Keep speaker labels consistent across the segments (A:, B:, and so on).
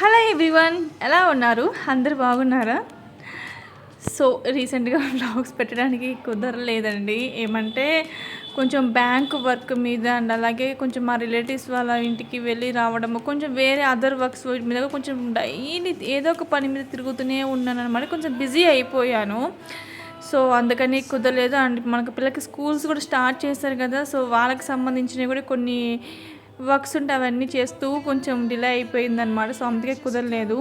A: Hello everyone ఎలా ఉన్నారు? అందరు బాగున్నారా? సో రీసెంట్గా బ్లాగ్స్ పెట్టడానికి కుదరలేదండి. ఏమంటే కొంచెం బ్యాంక్ వర్క్ మీద అండ్ అలాగే కొంచెం మా రిలేటివ్స్ వాళ్ళ ఇంటికి వెళ్ళి రావడము కొంచెం వేరే అదర్ వర్క్స్ మీద కొంచెం డైలీ ఏదో ఒక పని మీద తిరుగుతూనే ఉన్నాను అనమాట కొంచెం బిజీ అయిపోయాను. సో అందుకని కుదరలేదు. అండ్ మనకు పిల్లలకి స్కూల్స్ కూడా స్టార్ట్ చేశారు కదా సో వాళ్ళకి సంబంధించినవి కూడా కొన్ని వర్క్స్ ఉంటే అవన్నీ చేస్తూ కొంచెం డిలే అయిపోయింది అనమాట సో అందుకే కుదరలేదు.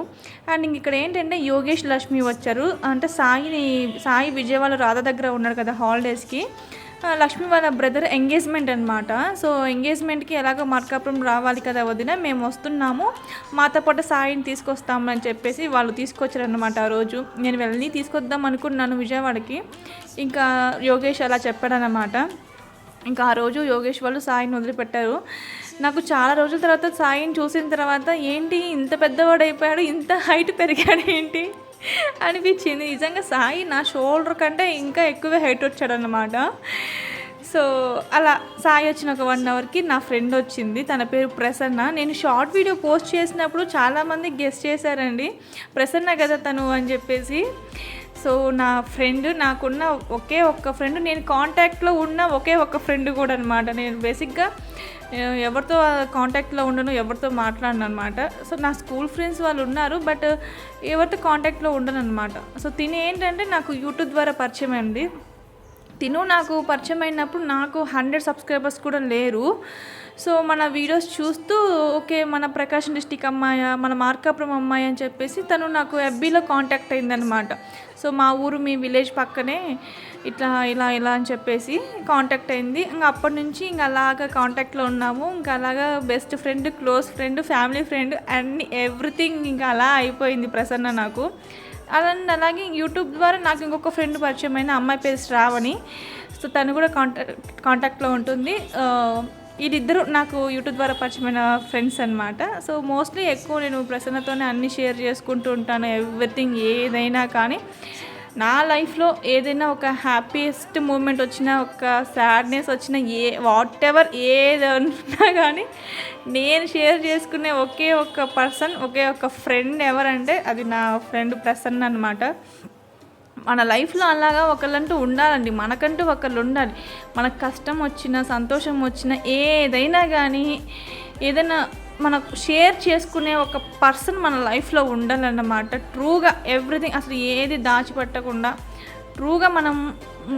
A: అండ్ ఇక్కడ ఏంటంటే యోగేష్ లక్ష్మి వచ్చారు. అంటే సాయిని సాయి విజయవాడ రాధ దగ్గర ఉన్నాడు కదా హాలిడేస్కి. లక్ష్మి వాళ్ళ బ్రదర్ ఎంగేజ్మెంట్ అనమాట సో ఎంగేజ్మెంట్కి ఎలాగో మార్కాపురం రావాలి కదా వదిన మేము వస్తున్నాము. మాతో పాటు సాయిని తీసుకొస్తామని చెప్పేసి వాళ్ళు తీసుకొచ్చారనమాట ఆ రోజు. నేను వెళ్ళి తీసుకొద్దాం అనుకున్నాను విజయవాడకి. ఇంకా యోగేష్ అలా చెప్పాడనమాట ఇంకా ఆ రోజు యోగేష్ వాళ్ళు సాయిని వదిలిపెట్టారు. నాకు చాలా రోజుల తర్వాత సాయిని చూసిన తర్వాత ఏంటి ఇంత పెద్దవాడు అయిపోయాడు ఇంత హైట్ పెరిగాడు ఏంటి అనిపించింది. నిజంగా సాయి నా షోల్డర్ కంటే ఇంకా ఎక్కువ హైట్ వచ్చాడనమాట సో అలా సాయి వచ్చిన ఒక వన్ అవర్కి నా ఫ్రెండ్ వచ్చింది. తన పేరు ప్రసన్న. నేను షార్ట్ వీడియో పోస్ట్ చేసినప్పుడు చాలామంది గెస్ట్ చేశారండి. ప్రసన్న కదా తను అని చెప్పేసి. సో నా ఫ్రెండ్ నాకున్న ఒకే ఒక్క ఫ్రెండ్ నేను కాంటాక్ట్లో ఉన్న ఒకే ఒక్క ఫ్రెండ్ కూడా అనమాట నేను బేసిక్గా ఎవరితో కాంటాక్ట్లో ఉండను ఎవరితో మాట్లాడను అనమాట సో నా స్కూల్ ఫ్రెండ్స్ వాళ్ళు ఉన్నారు బట్ ఎవరితో కాంటాక్ట్లో ఉండను అనమాట సో తిని ఏంటంటే నాకు యూట్యూబ్ ద్వారా పరిచయం అయింది తిను నాకు పరిచయం అయినప్పుడు నాకు హండ్రెడ్ సబ్స్క్రైబర్స్ కూడా లేరు. సో మన వీడియోస్ చూస్తూ ఓకే మన ప్రకాశం డిస్టిక్ అమ్మాయ మన మార్కాపురం అమ్మాయి అని చెప్పేసి తను నాకు ఎఫ్బీలో కాంటాక్ట్ అయిందనమాట సో మా ఊరు మీ విలేజ్ పక్కనే ఇట్లా ఇలా ఇలా అని చెప్పేసి కాంటాక్ట్ అయింది. ఇంకా అప్పటి నుంచి ఇంకా అలాగా కాంటాక్ట్లో ఉన్నాము. ఇంకా అలాగా best friend close friend family friend అన్ని ఎవ్రీథింగ్ ఇంకా అలా అయిపోయింది ప్రసన్న నాకు. అలా అలాగే యూట్యూబ్ ద్వారా నాకు ఇంకొక ఫ్రెండ్ పరిచయం అయిన అమ్మాయి పేరు శ్రావణి. సో తను కూడా కాంటాక్ట్ కాంటాక్ట్లో ఉంటుంది. ఆ, వీళ్ళిద్దరూ నాకు యూట్యూబ్ ద్వారా పరిచయమైన ఫ్రెండ్స్ అనమాట సో మోస్ట్లీ ఎక్కువ నేను ప్రసన్నతోనే అన్ని షేర్ చేసుకుంటూ ఉంటాను ఎవ్రీథింగ్ ఏదైనా కానీ. నా లైఫ్లో ఏదైనా ఒక హ్యాపీయెస్ట్ మూమెంట్ వచ్చినా ఒక సాడ్నెస్ వచ్చినా ఏ వాట్ ఎవర్ ఏది ఉన్నా కానీ నేను షేర్ చేసుకునే ఒకే ఒక పర్సన్ ఒకే ఒక ఫ్రెండ్ ఎవరంటే అది నా ఫ్రెండ్ ప్రసన్న అనమాట మన లైఫ్లో అలాగా ఒకళ్ళంటూ ఉండాలండి. మనకంటూ ఒకళ్ళు ఉండాలి. మనకు కష్టం వచ్చినా సంతోషం వచ్చినా ఏదైనా కానీ ఏదైనా మనకు షేర్ చేసుకునే ఒక పర్సన్ మన లైఫ్లో ఉండాలన్నమాట. ట్రూగా ఎవ్రీథింగ్ అసలు ఏది దాచిపెట్టకుండా ట్రూగా మనం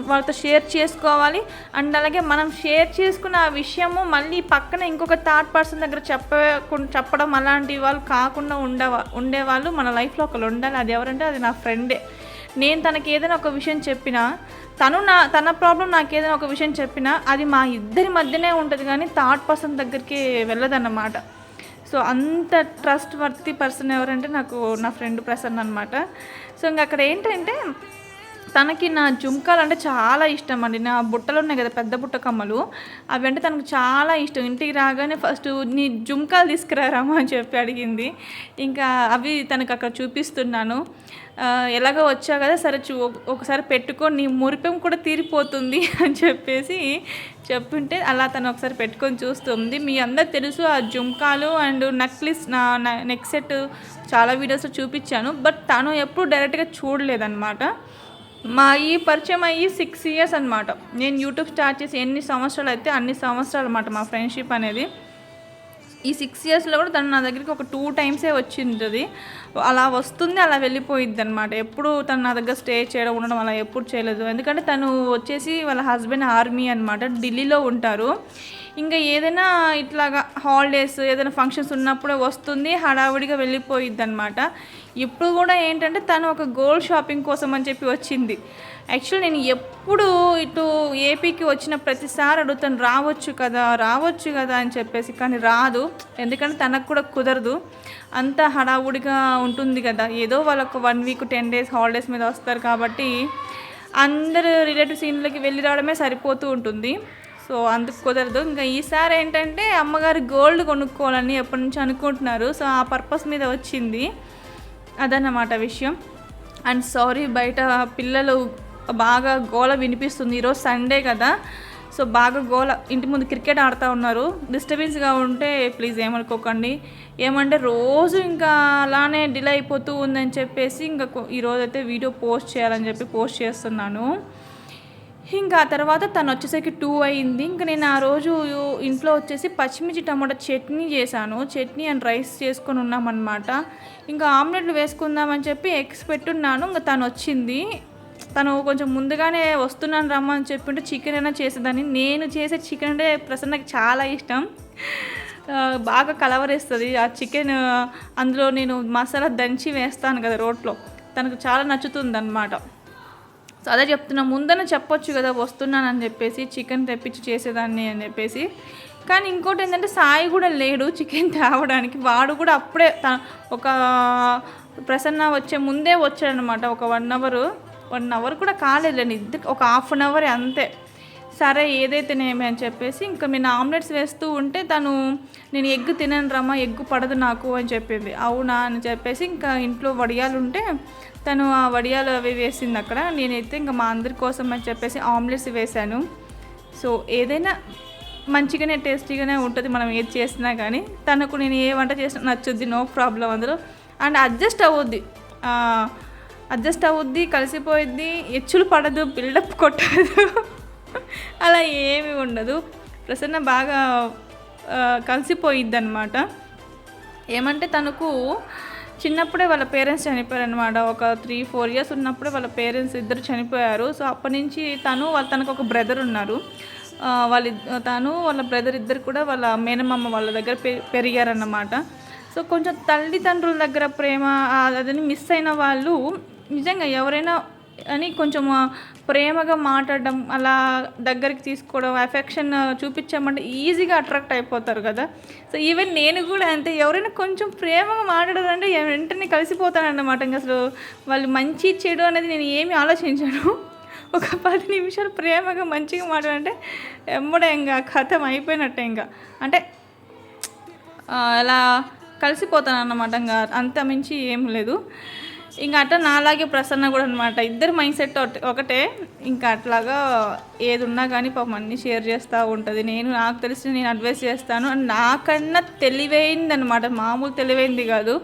A: వాళ్ళతో షేర్ చేసుకోవాలి. అండ్ అలాగే మనం షేర్ చేసుకున్న ఆ విషయము మళ్ళీ పక్కన ఇంకొక థర్డ్ పర్సన్ దగ్గర చెప్పకుండా చెప్పడం అలాంటి వాళ్ళు కాకుండా ఉండేవా ఉండేవాళ్ళు మన లైఫ్లో ఒకళ్ళు ఉండాలి. అది ఎవరంటే అది నా ఫ్రెండే నేను తనకి ఏదైనా ఒక విషయం చెప్పినా తను నా తన ప్రాబ్లం నాకు ఏదైనా ఒక విషయం చెప్పినా అది మా ఇద్దరి మధ్యనే ఉంటుంది కానీ థర్డ్ పర్సన్ దగ్గరికి వెళ్ళదన్నమాట. సో అంత ట్రస్ట్ వర్తి పర్సన్ ఎవరంటే నాకు నా ఫ్రెండ్ ప్రసన్న అనమాట సో ఇంకా అక్కడ ఏంటంటే తనకి నా జుంకాలు అంటే చాలా ఇష్టం అండి. నా బుట్టలు ఉన్నాయి కదా పెద్ద బుట్ట కమ్మలు. అవి అంటే తనకు చాలా ఇష్టం. ఇంటికి రాగానే ఫస్ట్ నీ జుంకాలు తీసుకురారామా అని చెప్పి అడిగింది. ఇంకా అవి తనకు అక్కడ చూపిస్తున్నాను. ఎలాగో వచ్చా కదా సరే చూ ఒకసారి పెట్టుకో నీ మురిపెం కూడా తీరిపోతుంది అని చెప్పేసి చెప్తుంటే అలా తను ఒకసారి పెట్టుకొని చూస్తుంది. మీ అందరు తెలుసు ఆ జుంకాలు అండ్ నక్లిస్ నా నెక్ సెట్ చాలా వీడియోస్లో చూపించాను. బట్ తను ఎప్పుడు డైరెక్ట్గా చూడలేదన్నమాట. మా ఈ పరిచయం అయ్యి సిక్స్ ఇయర్స్ అనమాట నేను యూట్యూబ్ స్టార్ట్ చేసి ఎన్ని సంవత్సరాలు అయితే అన్ని సంవత్సరాలు అనమాట మా ఫ్రెండ్షిప్ అనేది. ఈ సిక్స్ ఇయర్స్లో కూడా తను నా దగ్గరికి ఒక టూ టైమ్సే వచ్చింటుంది. అలా వస్తుంది అలా వెళ్ళిపోయింది అనమాట ఎప్పుడు తను నా దగ్గర స్టే చేయడం ఉండడం అలా ఎప్పుడు చేయలేదు. ఎందుకంటే తను వచ్చేసి వాళ్ళ హస్బెండ్ ఆర్మీ అనమాట ఢిల్లీలో ఉంటారు. ఇంకా ఏదైనా ఇట్లాగా హాలిడేస్ ఏదైనా ఫంక్షన్స్ ఉన్నప్పుడే వస్తుంది హడావుడిగా వెళ్ళిపోయిద్ది అనమాట ఇప్పుడు కూడా ఏంటంటే తను ఒక గోల్డ్ షాపింగ్ కోసం అని చెప్పి వచ్చింది. యాక్చువల్ నేను ఎప్పుడు ఇటు ఏపీకి వచ్చిన ప్రతిసారి అడుగుతాను రావచ్చు కదా రావచ్చు కదా అని చెప్పేసి కానీ రాదు. ఎందుకంటే తనకు కూడా కుదరదు. అంత హడావుడిగా ఉంటుంది కదా. ఏదో వాళ్ళకు one week ten days holidays మీద వస్తారు కాబట్టి అందరు రిలేటివ్స్ ఇంట్లోకి వెళ్ళి రావడమే సరిపోతూ ఉంటుంది. సో అందుకు కుదరదు. ఇంకా ఈసారి ఏంటంటే అమ్మగారు గోల్డ్ కొనుక్కోవాలని ఎప్పటి నుంచి అనుకుంటున్నారు. సో ఆ పర్పస్ మీద వచ్చింది అదన్నమాట విషయం. అండ్ సారీ బయట పిల్లలు బాగా గోల వినిపిస్తుంది. ఈరోజు సండే కదా. సో బాగా గోల ఇంటి ముందు క్రికెట్ ఆడుతూ ఉన్నారు. డిస్టర్బెన్స్గా ఉంటే ప్లీజ్ ఏమనుకోకండి. ఏమంటే రోజు ఇంకా అలానే డిలే అయిపోతూ ఉందని చెప్పేసి ఇంకా ఈరోజైతే వీడియో పోస్ట్ చేయాలని చెప్పి పోస్ట్ చేస్తున్నాను. ఇంకా ఆ తర్వాత తను వచ్చేసరికి టూ అయింది. ఇంకా నేను ఆ రోజు ఇంట్లో వచ్చేసి పచ్చిమిర్చి టమాటా చట్నీ చేశాను. చట్నీ అండ్ రైస్ చేసుకొని ఉన్నామన్నమాట. ఇంకా ఆమ్లెట్లు వేసుకుందామని చెప్పి ఎగ్స్ పెట్టున్నాను. ఇంకా తను వచ్చింది. తను కొంచెం ముందుగానే వస్తున్నాను రమ్మని చెప్పింటే చికెన్ అయినా చేసేదాన్ని. నేను చేసే చికెన్ అంటే ప్రసన్నకి చాలా ఇష్టం. బాగా కలవరేస్తుంది. ఆ చికెన్ అందులో నేను మసాలా దంచి వేస్తాను కదా రోట్లో. తనకు చాలా నచ్చుతుంది అనమాట సో అదే చెప్తున్నా ముందన చెప్పొచ్చు కదా వస్తున్నానని చెప్పేసి చికెన్ తెప్పించి చేసేదాన్ని అని చెప్పేసి. కానీ ఇంకోటి ఏంటంటే సాయి కూడా లేడు చికెన్ తేవడానికి. వాడు కూడా అప్పుడే త ఒక ప్రసన్న వచ్చే ముందే వచ్చాడనమాట ఒక వన్ అవర్. వన్ అవర్ కూడా కాలేదండి ఇద్దరు ఒక హాఫ్ అన్ అవర్ అంతే. సరే ఏదైతేనేమి అని చెప్పేసి ఇంకా నేను ఆమ్లెట్స్ వేస్తూ ఉంటే తను నేను ఎగ్ తినను రమ్మా ఎగ్ పడదు నాకు అని చెప్పింది. అవునా అని చెప్పేసి ఇంకా ఇంట్లో వడియాలు ఉంటే తను ఆ వడియాలు అవి వేసింది అక్కడ. నేనైతే ఇంకా మా అందరి కోసం అని చెప్పేసి ఆమ్లెట్స్ వేశాను. సో ఏదైనా మంచిగానే టేస్టీగానే ఉంటుంది మనం ఏది చేసినా కానీ. తనకు నేను ఏ వంట చేసినా నచ్చుద్ది నో ప్రాబ్లం అందులో. అండ్ అడ్జస్ట్ అవ్వద్ది అడ్జస్ట్ అవుద్ది కలిసిపోయిద్ది. ఎచ్చులు పడదు బిల్డప్ కొట్టదు. అలా ఏమీ ఉండదు. ప్రసన్న బాగా కలిసిపోయిద్ది అనమాట ఏమంటే తనకు చిన్నప్పుడే వాళ్ళ పేరెంట్స్ చనిపోయారు అనమాట ఒక త్రీ ఫోర్ ఇయర్స్ ఉన్నప్పుడే వాళ్ళ పేరెంట్స్ ఇద్దరు చనిపోయారు. సో అప్పటి నుంచి తను వాళ్ళ తనకు ఒక బ్రదర్ ఉన్నారు. వాళ్ళ తను వాళ్ళ బ్రదర్ ఇద్దరు కూడా వాళ్ళ మేనమామ వాళ్ళ దగ్గర పె పెరిగారన్నమాట. సో కొంచెం తల్లిదండ్రుల దగ్గర ప్రేమ అదని మిస్ అయిన వాళ్ళు నిజంగా ఎవరైనా అని కొంచెం ప్రేమగా మాట్లాడడం అలా దగ్గరికి తీసుకోవడం అఫెక్షన్ చూపించామంటే ఈజీగా అట్రాక్ట్ అయిపోతారు కదా. సో ఈవెన్ నేను కూడా అంతే. ఎవరైనా కొంచెం ప్రేమగా మాట్లాడారంటే వెంటనే కలిసిపోతానన్నమాట ఇంకా అసలు వాళ్ళు మంచి చెడు అనేది నేను ఏమీ ఆలోచించాను. ఒక పది నిమిషాలు ప్రేమగా మంచిగా మాట్లాడంటే ఎమ్మడే ఇంకా కథం అయిపోయినట్టే ఇంకా. అంటే అలా కలిసిపోతాను అన్నమాట ఇంకా. అంత మించి ఏం లేదు. ఇంకా అట్లా నాలాగే ప్రసన్న కూడా అనమాట ఇద్దరు మైండ్ సెట్ ఒకటే ఇంకా అట్లాగా ఏది ఉన్నా కానీ పాపం అన్నీ షేర్ చేస్తూ ఉంటుంది. నేను నాకు తెలిసి నేను అడ్వైస్ చేస్తాను. అండ్ నాకన్నా తెలివైంది అనమాట మామూలు తెలివైంది కాదు.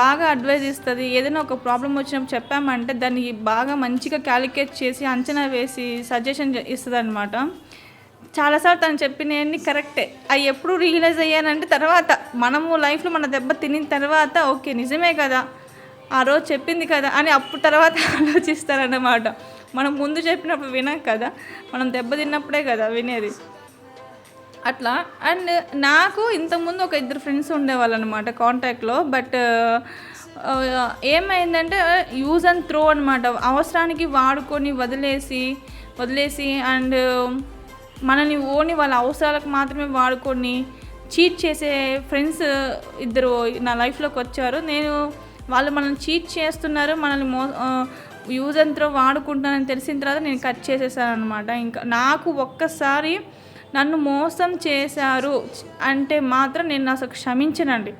A: బాగా అడ్వైజ్ ఇస్తుంది. ఏదైనా ఒక ప్రాబ్లం వచ్చినప్పుడు చెప్పామంటే దాన్ని బాగా మంచిగా క్యాలిక్యులేట్ చేసి అంచనా వేసి సజెషన్ ఇస్తుంది అనమాట చాలాసార్లు తను చెప్పినవన్నీ కరెక్టే. అవి ఎప్పుడు రియలైజ్ అయ్యానంటే తర్వాత మనము లైఫ్లో మన దెబ్బ తినిన తర్వాత ఓకే నిజమే కదా ఆ రోజు చెప్పింది కదా అని అప్పుడు తర్వాత ఆలోచిస్తారన్నమాట. మనం ముందు చెప్పినప్పుడు వినాం కదా మనం దెబ్బ తిన్నప్పుడే కదా వినేది. అట్లా అండ్ నాకు ఇంతకుముందు ఒక ఇద్దరు ఫ్రెండ్స్ ఉండేవాళ్ళు అనమాట కాంటాక్ట్లో బట్ ఏమైందంటే యూజ్ అండ్ త్రో అనమాట అవసరానికి వాడుకొని వదిలేసి వదిలేసి అండ్ మనల్ని ఓని వాళ్ళ అవసరాలకు మాత్రమే వాడుకొని చీట్ చేసే ఫ్రెండ్స్ ఇద్దరు నా లైఫ్లోకి వచ్చారు. నేను వాళ్ళు మనల్ని చీట్ చేస్తున్నారు మనల్ని మో యూజ్ అండ్ వాడుకుంటున్నారని తెలిసిన తర్వాత నేను కట్ చేసేసాను అనమాట ఇంకా నాకు ఒక్కసారి నన్ను మోసం చేశారు అంటే మాత్రం నేను అసలు క్షమించనండి.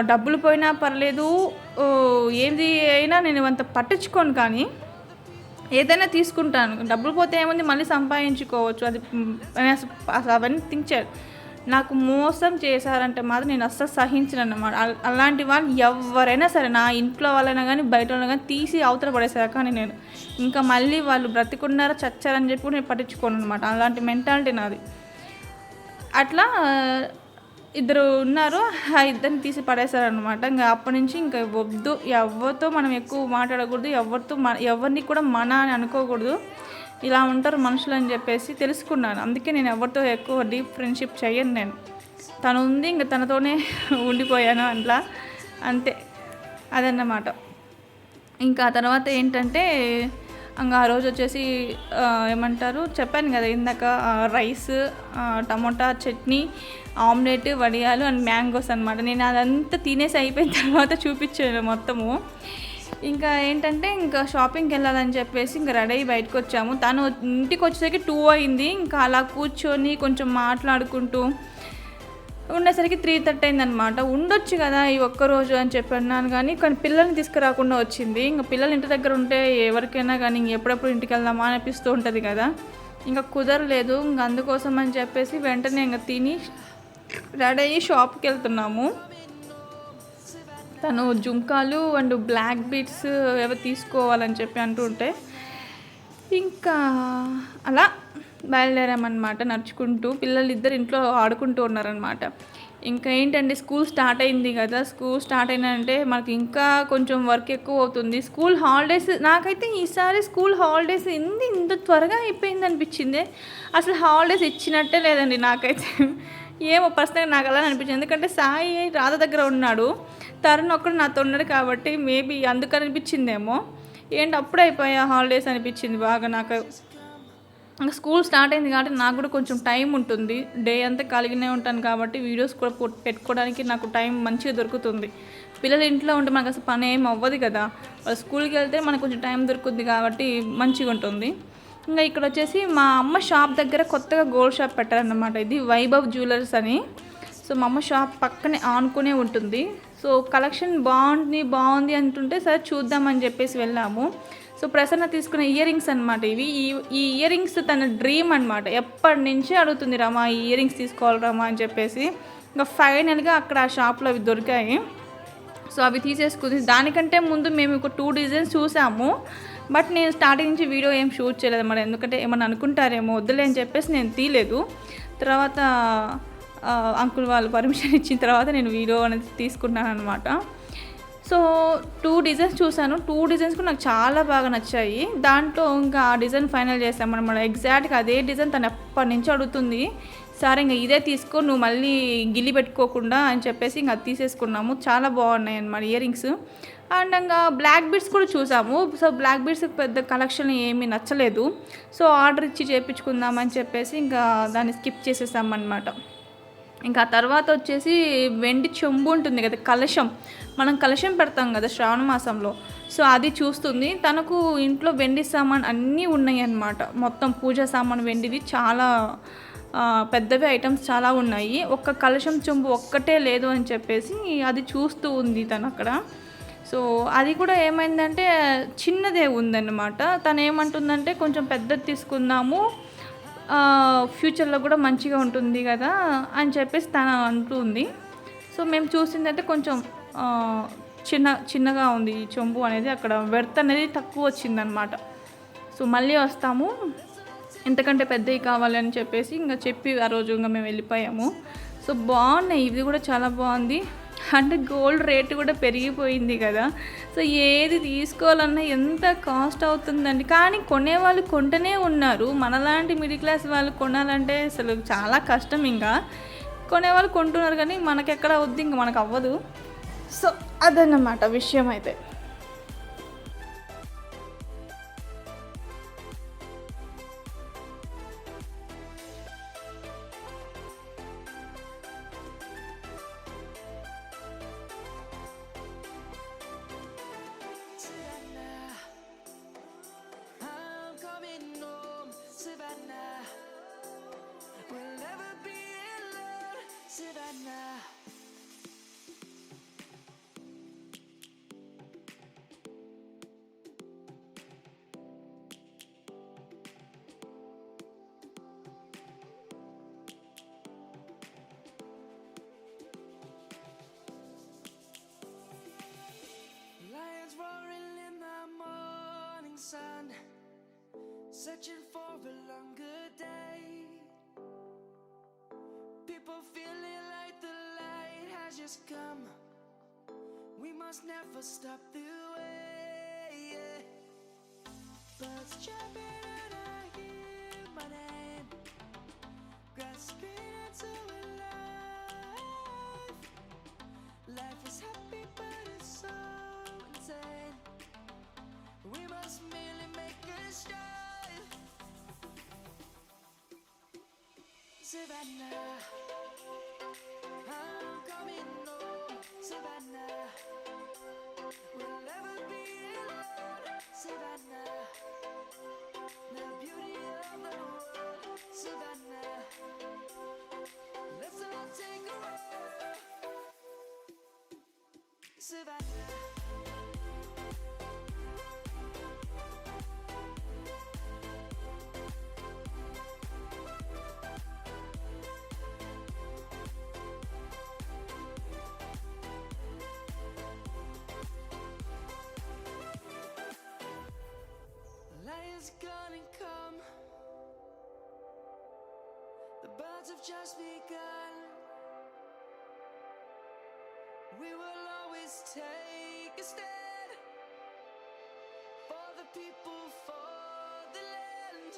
A: డబ్బులు పోయినా పర్లేదు ఏది అయినా నేను అంత పట్టించుకోను కానీ ఏదైనా తీసుకుంటాను. డబ్బులు పోతే ఏముంది? మళ్ళీ సంపాదించుకోవచ్చు. అది అవన్నీ థింక్ చేయాలి నాకు మోసం చేశారంటే మాత్రం నేను అస్సలు సహించను అన్నమాట అలాంటి వాళ్ళు ఎవరైనా సరే నా ఇంట్లో వాళ్ళైనా కానీ బయట వాళ్ళైనా కానీ తీసి అవతల పడేసారు కానీ నేను. ఇంకా మళ్ళీ వాళ్ళు బ్రతికున్నారా చచ్చారని చెప్పి నేను పట్టించుకోను అనమాట అలాంటి మెంటాలిటీ నాది. అట్లా ఇద్దరు ఉన్నారు ఆ ఇద్దరిని తీసి పడేశారనమాట ఇంకా అప్పటి నుంచి ఇంకా వద్దు ఎవరితో మనం ఎక్కువ మాట్లాడకూడదు ఎవరితో మన ఎవరిని కూడా మన అని అనుకోకూడదు. ఇలా ఉంటారు మనుషులు అని చెప్పేసి తెలుసుకున్నాను. అందుకే నేను ఎవరితో ఎక్కువ డీప్ ఫ్రెండ్షిప్ చేయను నేను. తను ఉంది ఇంకా తనతోనే ఉండిపోయాను అట్లా. అంతే అదన్నమాట. ఇంకా తర్వాత ఏంటంటే ఇంకా ఆ రోజు వచ్చేసి ఏమంటారు చెప్పాను కదా ఇందాక రైస్ టమోటా చట్నీ ఆమ్లెట్ వడియాలు అండ్ మ్యాంగోస్ అనమాట నేను అదంతా తినేసి అయిపోయిన తర్వాత చూపించాను మొత్తము. ఇంకా ఏంటంటే ఇంకా షాపింగ్కి వెళ్ళాలని చెప్పేసి ఇంకా రెడీ అయ్యి బయటకు వచ్చాము. తను ఇంటికి వచ్చేసరికి టూ అయింది. ఇంకా అలా కూర్చొని కొంచెం మాట్లాడుకుంటూ ఉండేసరికి త్రీ థర్టీ అయిందనమాట ఉండొచ్చు కదా ఈ ఒక్క రోజు అని చెప్పి అన్నాను కానీ కానీ పిల్లల్ని తీసుకురాకుండా వచ్చింది. ఇంకా పిల్లలు ఇంటి దగ్గర ఉంటే ఎవరికైనా కానీ ఇంక ఎప్పుడెప్పుడు ఇంటికి వెళ్దామా అనిపిస్తూ ఉంటుంది కదా. ఇంకా కుదరలేదు. ఇంక అందుకోసం అని చెప్పేసి వెంటనే ఇంకా తిని రెడీ అయ్యి షాప్కి వెళ్తున్నాము. తను జుంకాలు అండ్ బ్లాక్ బీట్స్ ఏవో తీసుకోవాలని చెప్పి అంటుంటే ఇంకా అలా బయలుదేరామన్నమాట నడుచుకుంటూ. పిల్లలు ఇద్దరు ఇంట్లో ఆడుకుంటూ ఉన్నారనమాట ఇంకా ఏంటంటే స్కూల్ స్టార్ట్ అయింది కదా. స్కూల్ స్టార్ట్ అయినంటే మనకి ఇంకా కొంచెం వర్క్ ఎక్కువ అవుతుంది. స్కూల్ హాలిడేస్ నాకైతే ఈసారి స్కూల్ హాలిడేస్ ఎందు ఇంత త్వరగా అయిపోయింది అనిపించింది. అసలు హాలిడేస్ ఇచ్చినట్టే లేదండి నాకైతే. ఏమో పర్సనల్గా నాకు అలా అనిపించింది. ఎందుకంటే సాయి రాధ దగ్గర ఉన్నాడు. తరుణ్ ఒక్కడు నాతో ఉన్నాడు కాబట్టి మేబీ అందుకని అనిపించిందేమో. ఏంటి అప్పుడే అయిపోయా హాలిడేస్ అనిపించింది బాగా నాకు. ఇంకా స్కూల్ స్టార్ట్ అయింది కాబట్టి నాకు కూడా కొంచెం టైం ఉంటుంది. డే అంతా కలిగినే ఉంటాను కాబట్టి వీడియోస్ కూడా పెట్టుకోవడానికి నాకు టైం మంచిగా దొరుకుతుంది. పిల్లలు ఇంట్లో ఉంటే మనకు అసలు పని ఏం అవ్వదు కదా. వాళ్ళు స్కూల్కి వెళ్తే మనకు కొంచెం టైం దొరుకుతుంది కాబట్టి మంచిగా ఉంటుంది ఇంకా ఇక్కడ వచ్చేసి మా అమ్మ షాప్ దగ్గర కొత్తగా గోల్డ్ షాప్ పెట్టారన్నమాట. ఇది వైభవ్ జ్యువెలర్స్ అని. సో మా అమ్మ షాప్ పక్కనే ఆనుకునే ఉంటుంది. సో కలెక్షన్ బాగుంది బాగుంది అంటుంటే సరే చూద్దామని చెప్పేసి వెళ్ళాము. సో ప్రసన్న తీసుకున్న ఇయర్ రింగ్స్ అనమాట ఇవి. ఈ ఈ ఇయర్ రింగ్స్ తన డ్రీమ్ అనమాట ఎప్పటి నుంచి అడుగుతుంది రమా ఈ ఇయర్ రింగ్స్ తీసుకోవాలి రమా అని చెప్పేసి. ఇంకా ఫైనల్గా అక్కడ ఆ షాప్లో అవి దొరికాయి. సో అవి తీసేసుకుంది. దానికంటే ముందు మేము ఒక టూ డిజైన్స్ చూసాము. బట్ నేను స్టార్టింగ్ నుంచి వీడియో ఏం షూట్ చేయలేదు మరి. ఎందుకంటే ఏమన్నా అనుకుంటారేమో వద్దులే అని చెప్పేసి నేను తీయలేదు. తర్వాత అంకుల్ వాళ్ళు పర్మిషన్ ఇచ్చిన తర్వాత నేను వీడియో అనేది తీసుకున్నాను అనమాట సో టూ డిజైన్స్ చూశాను. టూ డిజైన్స్ కూడా నాకు చాలా బాగా నచ్చాయి. దాంట్లో ఇంకా ఆ డిజైన్ ఫైనల్ చేసామన్నమాట ఎగ్జాక్ట్గా అదే డిజైన్ తను ఎప్పటి నుంచి అడుగుతుంది. సరే ఇంకా ఇదే తీసుకో నువ్వు మళ్ళీ గిల్లి పెట్టుకోకుండా అని చెప్పేసి ఇంకా అది తీసేసుకున్నాము. చాలా బాగున్నాయి అన్నమాట ఇయర్ రింగ్స్. అండ్ ఇంకా బ్లాక్ బీడ్స్ కూడా చూసాము. సో బ్లాక్ బీడ్స్ పెద్ద కలెక్షన్ ఏమీ నచ్చలేదు. సో ఆర్డర్ ఇచ్చి చేయించుకుందామని చెప్పేసి ఇంకా దాన్ని స్కిప్ చేసేసామన్నమాట ఇంకా తర్వాత వచ్చేసి వెండి చెంబు ఉంటుంది కదా కలశం. మనం కలశం పెడతాం కదా శ్రావణ మాసంలో. సో అది చూస్తుంది. తనకు ఇంట్లో వెండి సామాన్ అన్నీ ఉన్నాయి అన్నమాట. మొత్తం పూజా సామాన్ వెండివి చాలా పెద్దవి ఐటమ్స్ చాలా ఉన్నాయి. ఒక్క కలశం చెంబు ఒక్కటే లేదు అని చెప్పేసి అది చూస్తూ ఉంది తను అక్కడ. సో అది కూడా ఏమైందంటే చిన్నదే ఉందన్నమాట. తను ఏమంటుందంటే కొంచెం పెద్దది తీసుకుందాము ఫ్యూచర్లో కూడా మంచిగా ఉంటుంది కదా అని చెప్పేసి తను అంటుంది. సో మేము చూసిందైతే కొంచెం చిన్న చిన్నగా ఉంది ఈ చెంబు అనేది అక్కడ వెర్త్ అనేది తక్కువ వచ్చిందనమాట సో మళ్ళీ వస్తాము. ఎంతకంటే పెద్దవి కావాలని చెప్పేసి ఇంకా చెప్పి ఆ రోజు ఇంకా మేము వెళ్ళిపోయాము. సో బాగున్నాయి. ఇది కూడా చాలా బాగుంది. అంటే గోల్డ్ రేటు కూడా పెరిగిపోయింది కదా. సో ఏది తీసుకోవాలన్నా ఎంత కాస్ట్ అవుతుందండి. కానీ కొనేవాళ్ళు కొంటనే ఉన్నారు. మనలాంటి మిడిల్ క్లాస్ వాళ్ళు కొనాలంటే అసలు చాలా కష్టం ఇంకా. కొనేవాళ్ళు కొంటున్నారు కానీ మనకెక్కడ అవుద్ది? ఇంక మనకు అవ్వదు. సో అదన్నమాట విషయం అయితే.
B: Searching for a longer day. People feeling like the light has just come. We must never stop the way. yeah. Birds chirping and I hear my name, grasping into a right now. The birds have just begun. We will always take a stand for the people, for the land.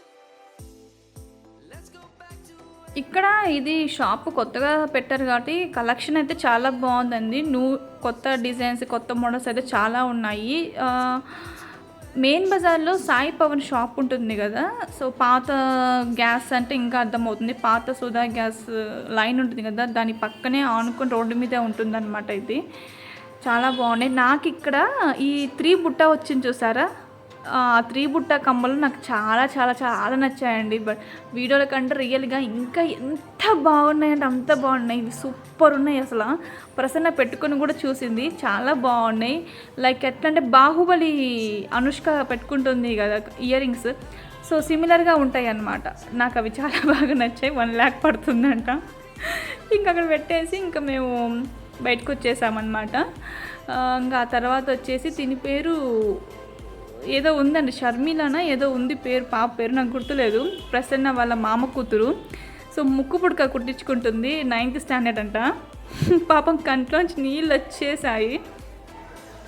B: Let's go back to
A: ఇక్కడ ఇది shop కొత్తగా పెట్టారు కాబట్టి collection అయితే చాలా బాగుందండి new కొత్త designs కొత్త మోడల్స్ అయితే చాలా ఉన్నాయి మెయిన్ బజార్లో సాయి పవన్ షాప్ ఉంటుంది కదా. సో పాత గ్యాస్ అంటే ఇంకా అర్థమవుతుంది. పాత సుధా గ్యాస్ లైన్ ఉంటుంది కదా దాని పక్కనే ఆనుకొని రోడ్డు మీదే ఉంటుందన్నమాట ఇది. చాలా బాగున్నాయి. నాకు ఇక్కడ ఈ త్రీ బుట్ట వచ్చింది చూసారా? త్రీ బుట్ట కమ్మలు నాకు చాలా చాలా చాలా నచ్చాయండి. బట్ వీడియోల కంటే రియల్గా ఇంకా ఎంత బాగున్నాయంటే అంత బాగున్నాయి. ఇవి సూపర్ ఉన్నాయి అసలు. ప్రసన్న పెట్టుకొని కూడా చూసింది. చాలా బాగున్నాయి. లైక్ ఎట్లా అంటే బాహుబలి అనుష్క పెట్టుకుంటుంది కదా ఇయర్ రింగ్స్ సో సిమిలర్గా ఉంటాయి అన్నమాట నాకు అవి చాలా బాగా నచ్చాయి. వన్ ల్యాక్ పడుతుందంట. ఇంకా అక్కడ పెట్టేసి ఇంకా మేము బయటకు వచ్చేసామన్నమాట. ఇంకా ఆ తర్వాత వచ్చేసి దీని పేరు ఏదో ఉందండి షర్మిలానా ఏదో ఉంది పేరు పాప పేరు నాకు గుర్తులేదు. ప్రసన్న వాళ్ళ మామ కూతురు. సో ముక్కు పుడక కుట్టించుకుంటుంది నైన్త్ స్టాండర్డ్ అంట. పాపం కంట్లోంచి నీళ్ళు వచ్చేసాయి.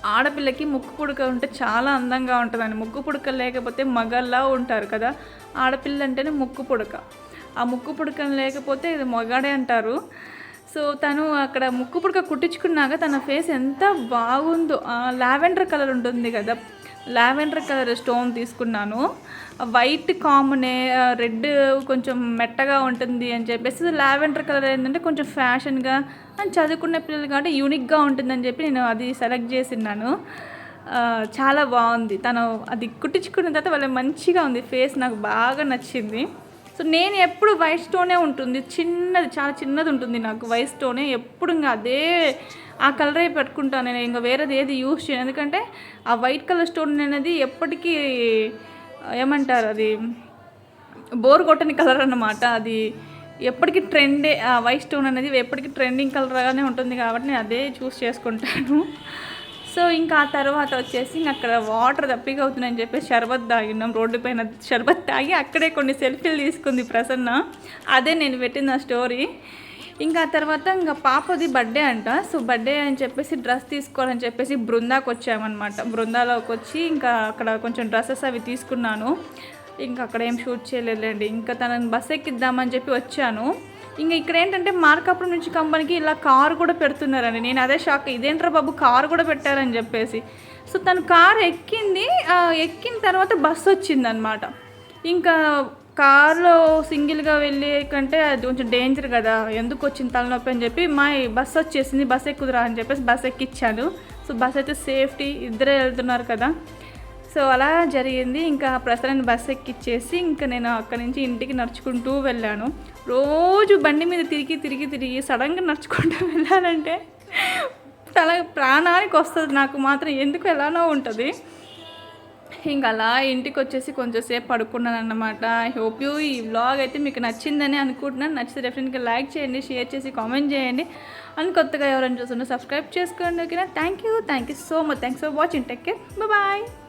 A: ఆడపిల్లకి ముక్కు పుడక ఉంటే చాలా అందంగా ఉంటుందండి. ముక్కు పుడక లేకపోతే మగల్లా ఉంటారు కదా. ఆడపిల్ల అంటేనే ముక్కు పుడక. ఆ ముక్కు పుడక లేకపోతే ఇది మగాడే అంటారు. సో తను అక్కడ ముక్కు పుడక కుట్టించుకున్నాక తన ఫేస్ ఎంత బాగుందో లావెండర్ కలర్ ఉంటుంది కదా. లావెండర్ కలర్ స్టోన్ తీసుకున్నాను. వైట్ కామనే రెడ్ కొంచెం మెట్టగా ఉంటుంది అని చెప్పేసి లావెండర్ కలర్ ఏంటంటే కొంచెం ఫ్యాషన్గా అని చదువుకున్న పిల్లలు కాబట్టి యూనిక్గా ఉంటుందని చెప్పి నేను అది సెలెక్ట్ చేసిన్నాను చాలా బాగుంది. తను అది కుట్టించుకున్న తర్వాత వాళ్ళ మంచిగా ఉంది. ఫేస్ నాకు బాగా నచ్చింది. సో నేను ఎప్పుడు వైట్ స్టోనే ఉంటుంది. చిన్నది చాలా చిన్నది ఉంటుంది నాకు వైట్ స్టోనే ఎప్పుడు ఇంకా అదే ఆ కలరే పెట్టుకుంటాను నేను. ఇంకా వేరేది ఏది యూస్ చేయను. ఎందుకంటే ఆ వైట్ కలర్ స్టోన్ అనేది ఎప్పటికీ ఏమంటారు అది బోర్ కొట్టని కలర్ అన్నమాట. అది ఎప్పటికీ ట్రెండే ఆ వైట్ స్టోన్ అనేది ఎప్పటికీ ట్రెండింగ్ కలర్గానే ఉంటుంది కాబట్టి నేను అదే చూస్ చేసుకుంటాను. సో ఇంకా ఆ తర్వాత వచ్చేసి ఇంకా అక్కడ వాటర్ దప్పిక అవుతుందని చెప్పి షర్బత్ తాగినాం. రోడ్డు పైన షర్బత్ తాగి అక్కడే కొన్ని సెల్ఫీలు తీసుకుంది ప్రసన్న. అదే నేను పెట్టిన స్టోరీ ఇంకా ఆ తర్వాత ఇంకా పాపది బర్త్డే అంట. సో బర్త్డే అని చెప్పేసి డ్రెస్ తీసుకోవాలని చెప్పేసి బృందాకి వచ్చామన్నమాట. బృందాలోకి వచ్చి ఇంకా అక్కడ కొంచెం డ్రెస్సెస్ అవి తీసుకున్నాను. ఇంకా అక్కడ ఏం షూట్ చేయలేదండి ఇంకా తనని బస్ ఎక్కిద్దామని చెప్పి వచ్చాను. ఇంకా ఇక్కడ ఏంటంటే మార్కాపురం నుంచి కంపెనీకి ఇలా కారు కూడా పెడుతున్నారండి. నేను అదే షాక్ ఇదేంట్రా బాబు కారు కూడా పెట్టారని చెప్పేసి. సో తను కారు ఎక్కింది ఎక్కిన తర్వాత బస్సు వచ్చిందనమాట. ఇంకా కార్లో సింగిల్గా వెళ్ళే కంటే అది కొంచెం డేంజర్ కదా ఎందుకు వచ్చింది తలనొప్పి అని చెప్పి మా బస్ వచ్చేసింది బస్ ఎక్కుదురా అని చెప్పేసి బస్ ఎక్కిచ్చాను. సో బస్ అయితే సేఫ్టీ ఇద్దరే వెళ్తున్నారు కదా. సో అలా జరిగింది. ఇంకా ప్రసరణ బస్ ఎక్కిచ్చేసి ఇంకా నేను అక్కడి నుంచి ఇంటికి నడుచుకుంటూ వెళ్ళాను. రోజు బండి మీద తిరిగి తిరిగి తిరిగి సడన్గా నడుచుకుంటూ వెళ్ళాలంటే తల ప్రాణానికి వస్తుంది. నాకు మాత్రం ఎందుకు ఎలానో ఉంటుంది. ఇంకా అలా ఇంటికి వచ్చేసి కొంచెంసేపు పడుకున్నాను అన్నమాట ఐ హోప్ యూ ఈ వ్లాగ్ అయితే మీకు నచ్చిందని అనుకుంటున్నాను. నచ్చితే డెఫినెట్గా లైక్ చేయండి షేర్ చేసి కామెంట్ చేయండి. అని కొత్తగా ఎవరైనా చూస్తున్నా సబ్స్క్రైబ్ చేసుకోండి ఓకేనా? Thank you thank you so much. Thanks for watching. Take care. Bye.